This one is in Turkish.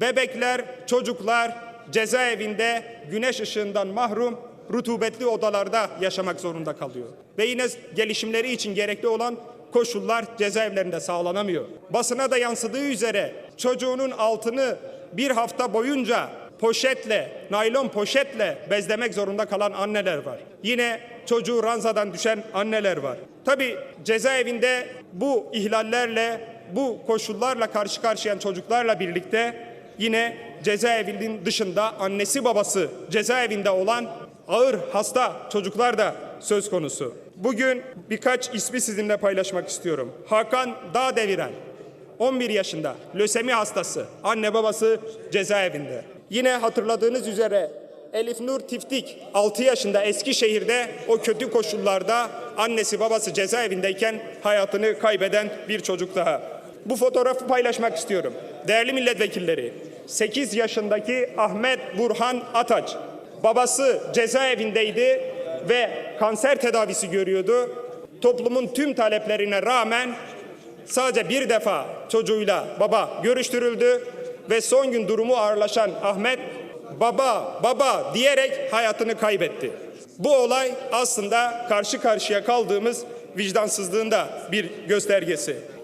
Bebekler, çocuklar cezaevinde güneş ışığından mahrum rutubetli odalarda yaşamak zorunda kalıyor. Ve yine gelişimleri için gerekli olan koşullar cezaevlerinde sağlanamıyor. Basına da yansıdığı üzere çocuğunun altını bir hafta boyunca poşetle, naylon poşetle bezlemek zorunda kalan anneler var. Yine çocuğu ranzadan düşen anneler var. Tabi cezaevinde bu ihlallerle, bu koşullarla karşı karşıya çocuklarla birlikte yine cezaevinin dışında annesi babası cezaevinde olan ağır hasta çocuklar da söz konusu. Bugün birkaç ismi sizinle paylaşmak istiyorum. Hakan Dağdeviren 11 yaşında lösemi hastası. Anne babası cezaevinde. Yine hatırladığınız üzere Elif Nur Tiftik 6 yaşında Eskişehir'de o kötü koşullarda annesi babası cezaevindeyken hayatını kaybeden bir çocuk daha. Bu fotoğrafı paylaşmak istiyorum. Değerli milletvekilleri, 8 yaşındaki Ahmet Burhan Ataç babası cezaevindeydi ve kanser tedavisi görüyordu. Toplumun tüm taleplerine rağmen Sadece bir defa çocuğuyla baba görüştürüldü ve son gün durumu ağırlaşan Ahmet baba baba diyerek hayatını kaybetti. Bu olay aslında karşı karşıya kaldığımız vicdansızlığın da bir göstergesi.